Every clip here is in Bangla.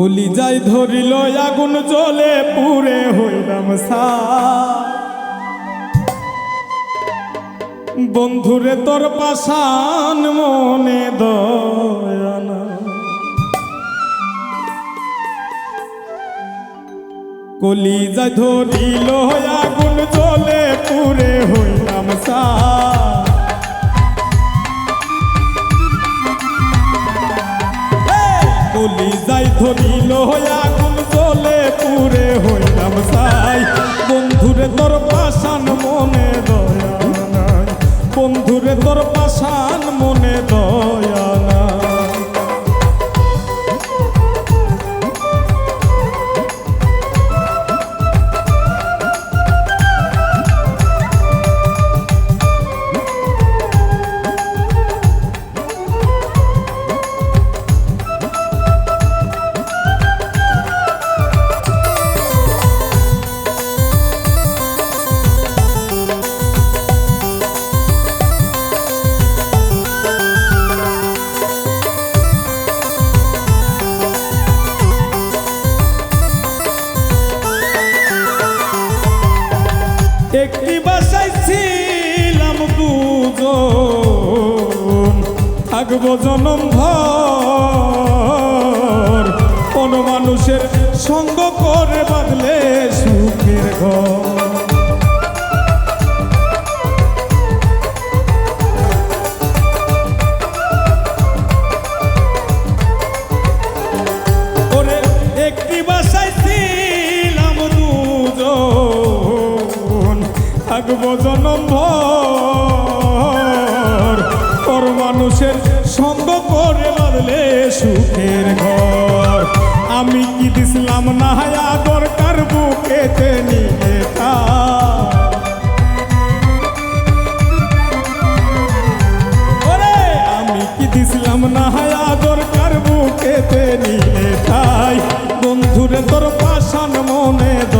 কলি যাই ধরিল, আগুন জ্বলে পুরে হইলাম বন্ধুরে তোর পাশান মনে দয়ানা কলি যাই ধরিল, আগুন জ্বলে পুরে হইলাম সা যাই ধরিল আগুন জলে পুরে হইলাম সাই। বন্ধুরে তোর পাশান মনে দয়া নাই। বন্ধুরে তোর পাশান মনে দয়া নাই। একটি বাসায় ছিলাম দুজন। থাকব জনম ভর কোনো মানুষের সঙ্গ করে বাঁধলে সুখের ঘর। থাকব জনম ভর। মানুষের সঙ্গ করে বাঁধলে সুখের ঘর। আমি কি দিছিলাম না দরকার বুকেতে নিয়ে কি দিছিলাম না হায়া দরকার বুকেতে নিয়ে বন্ধুরে তোর পাশান মনে দয়া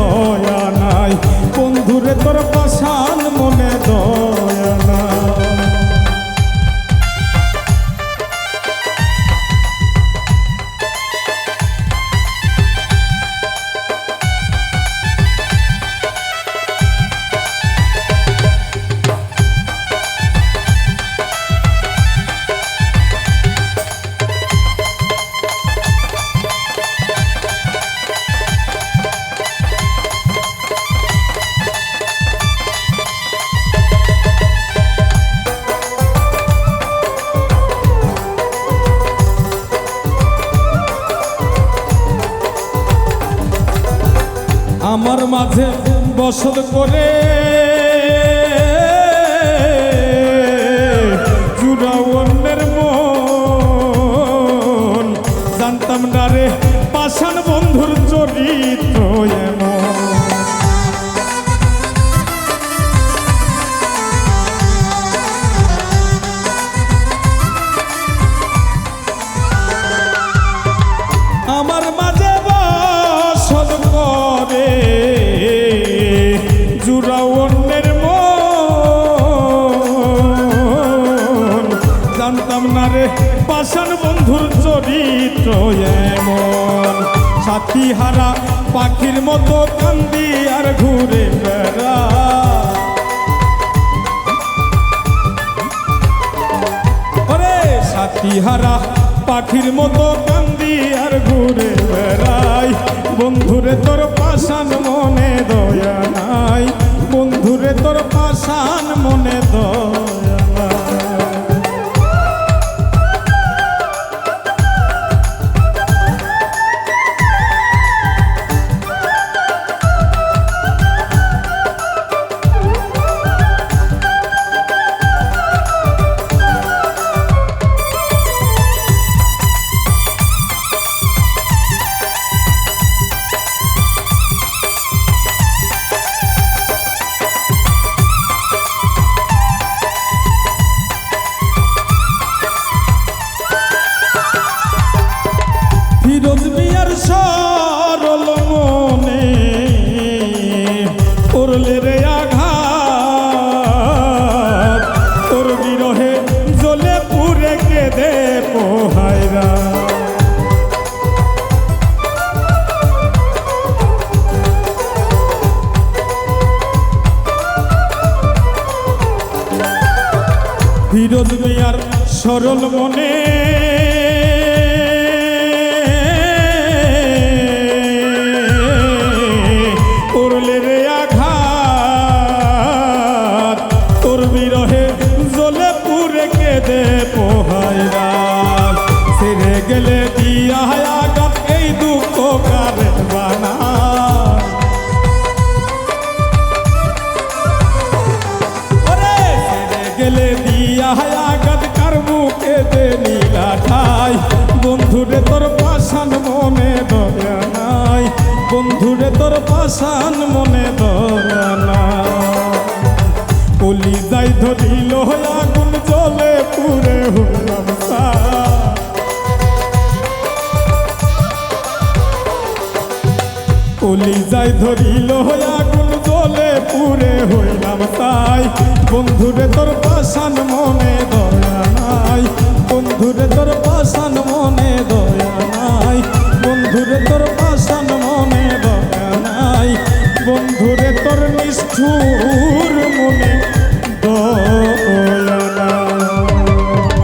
আমার মাঝে বসত করে। জুড়া অন্যের পাষাণ বন্ধুর চরিত্র এমন। সাথী হারা পাখির মতো কান্দি আর ঘুরে বেড়া। সাথী হারা পাখির মতো কান্দি আর ঘুরে বেড়াই। বন্ধুরে ফিরোজ আর সরল মনে। করলে রে আঘাত। তোর বিরহে জ্বলে পুরে কেঁদে পোহায় আসান মনে দরানা কলি যাই ধরিল আগুন জলে পুরে হলাম কলি যাই ধরিল আগুন জলে পুরে হইলাম তাই বন্ধুরে তোর পাশান মনে দয়া নাই। বন্ধুরে তোর পাশান মনে দয়া